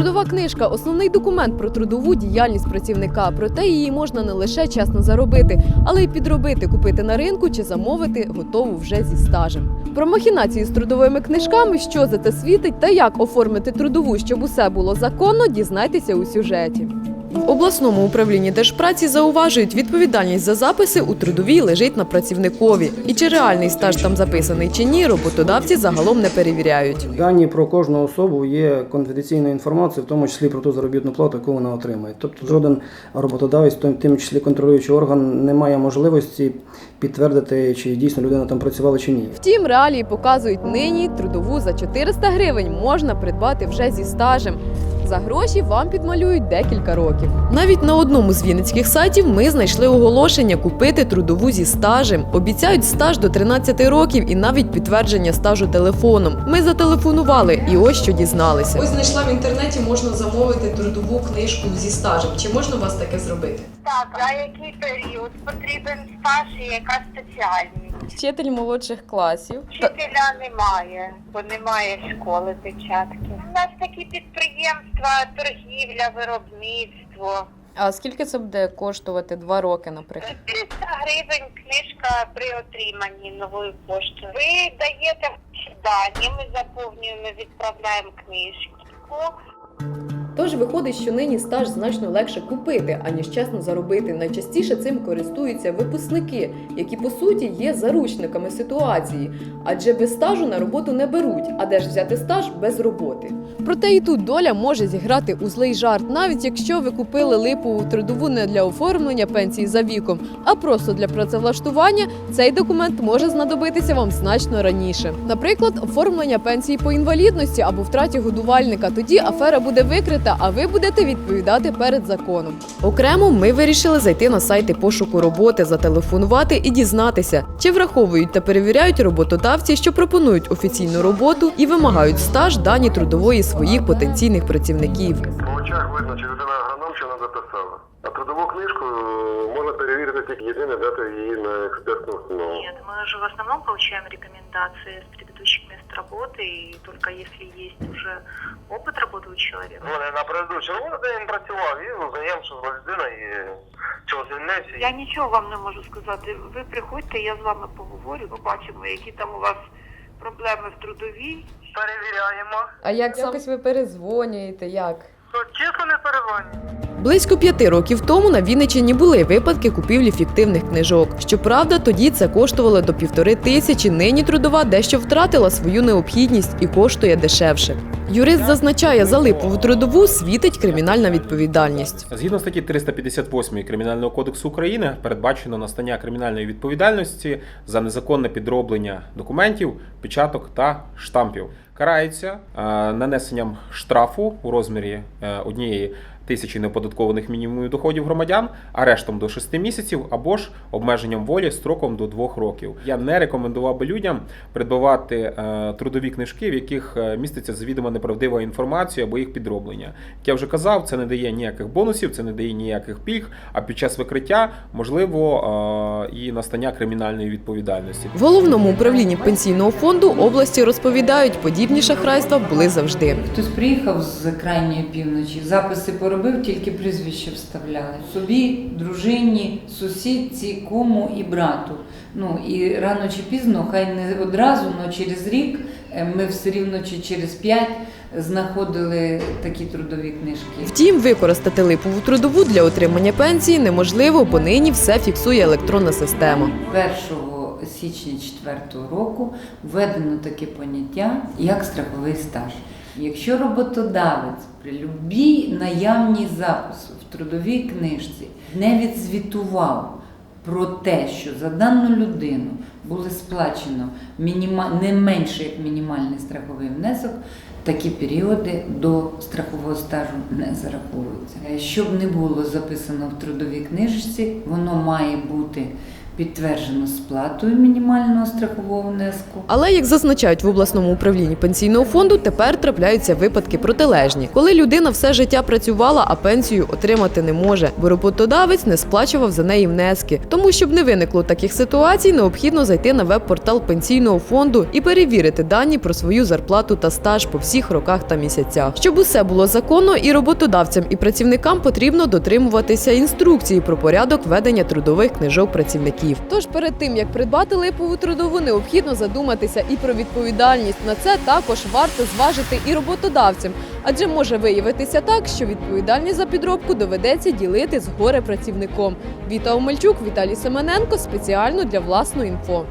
Трудова книжка основний документ про трудову діяльність працівника. Проте її можна не лише чесно заробити, але й підробити, купити на ринку чи замовити готову вже зі стажем. Про махінації з трудовими книжками, що за це світить та як оформити трудову, щоб усе було законно, дізнайтеся у сюжеті. В обласному управлінні держпраці зауважують, відповідальність за записи у трудовій лежить на працівникові. І чи реальний стаж там записаний чи ні, роботодавці загалом не перевіряють. Дані про кожну особу є конфіденційною інформацією, в тому числі про ту заробітну плату, яку вона отримує. Тобто жоден роботодавець, в тим числі контролюючий орган, не має можливості підтвердити, чи дійсно людина там працювала чи ні. Втім, реалії показують нині трудову за 400 гривень можна придбати вже зі стажем. За гроші вам підмалюють декілька років. Навіть на одному з вінницьких сайтів ми знайшли оголошення купити трудову зі стажем. Обіцяють стаж до 13 років і навіть підтвердження стажу телефоном. Ми зателефонували і ось що дізналися. Ось знайшла в інтернеті, можна замовити трудову книжку зі стажем. Чи можна у вас таке зробити? Так, а який період потрібен стаж і яка спеціальність? Вчитель молодших класів. Вчителя немає, бо немає школи печатки. Нас такі підприємства, торгівля, виробництво. А скільки це буде коштувати два роки, наприклад? 400 гривень книжка при отриманні нової пошти. Ви даєте дані, ми заповнюємо, відправляємо книжку. Тож виходить, що нині стаж значно легше купити, аніж чесно заробити. Найчастіше цим користуються випускники, які по суті є заручниками ситуації, адже без стажу на роботу не беруть. А де ж взяти стаж без роботи? Проте і тут доля може зіграти у злий жарт, навіть якщо ви купили липову трудову не для оформлення пенсії за віком, а просто для працевлаштування, цей документ може знадобитися вам значно раніше. Наприклад, оформлення пенсії по інвалідності або втраті годувальника. Тоді афера буде викрита, а ви будете відповідати перед законом. Окремо ми вирішили зайти на сайти пошуку роботи, зателефонувати і дізнатися, чи враховують та перевіряють роботодавці, що пропонують офіційну роботу і вимагають стаж дані трудової своїх потенційних працівників По очах видно, чи людина агроном, що вона записала. А трудову книжку е, можна перевірити тільки єдине дати її на експертну установу. Нет, мы же в основном получаем рекомендации с предыдущих мест работы, и только если есть уже опыт работы у человека. Ну, на предыдущий роботі він працював і узнаємо, що людина і чого звільнився. Я нічого вам не можу сказати. Ви приходьте, я з вами поговорю, побачимо, які там у вас проблеми в трудовій. Перевіряємо. А як якось ви перезвонюєте? Як? Чесно не перевонюємо. Близько п'яти років тому на Вінниччині були випадки купівлі фіктивних книжок. Щоправда, тоді це коштувало до півтори тисячі. Нині трудова дещо втратила свою необхідність і коштує дешевше. Юрист зазначає, за липову трудову світить кримінальна відповідальність. Згідно статті 358 Кримінального кодексу України передбачено настання кримінальної відповідальності за незаконне підроблення документів, печаток та штампів. Карається е, нанесенням штрафу у розмірі е, однієї тисячі неоподаткованих мінімумів доходів громадян, арештом до 6 місяців або ж обмеженням волі строком до 2 років. Я не рекомендував би людям придбавати е, трудові книжки, в яких е, міститься завідомо неправдива інформація або їх підроблення. Як я вже казав, це не дає ніяких бонусів, це не дає ніяких пільг. А під час викриття можливо е, і настання кримінальної відповідальності. В головному управлінні пенсійного фонду області розповідають, подібні шахрайства були завжди. Хтось приїхав з крайньої півночі, записи поробив, тільки прізвище вставляли. Собі, дружині, сусідці, кому і брату. Ну і рано чи пізно, хай не одразу, але через рік е, ми все рівно чи через п'ять знаходили такі трудові книжки. Втім, використати липову трудову для отримання пенсії неможливо, бо нині все фіксує електронна система. 1 січня 2004 року введено таке поняття як страховий стаж. Якщо роботодавець при любій наявній запису в трудовій книжці не відзвітував про те, що за дану людину було сплачено не менше як мінімальний страховий внесок, такі періоди до страхового стажу не зараховуються. Щоб не було записано в трудовій книжці, воно має бути підтверджено сплатою мінімального страхового внеску. Але як зазначають в обласному управлінні пенсійного фонду, тепер трапляються випадки протилежні, коли людина все життя працювала, а пенсію отримати не може, бо роботодавець не сплачував за неї внески. Тому, щоб не виникло таких ситуацій, необхідно зайти на веб-портал пенсійного фонду і перевірити дані про свою зарплату та стаж по всіх роках та місяцях. Щоб усе було законно, і роботодавцям, і працівникам потрібно дотримуватися інструкції про порядок ведення трудових книжок працівників. Тож перед тим як придбати липову трудову, необхідно задуматися і про відповідальність. На це також варто зважити і роботодавцям, адже може виявитися так, що відповідальність за підробку доведеться ділити з горе працівником. Віта Омельчук, Віталій Семененко спеціально для власної інфо.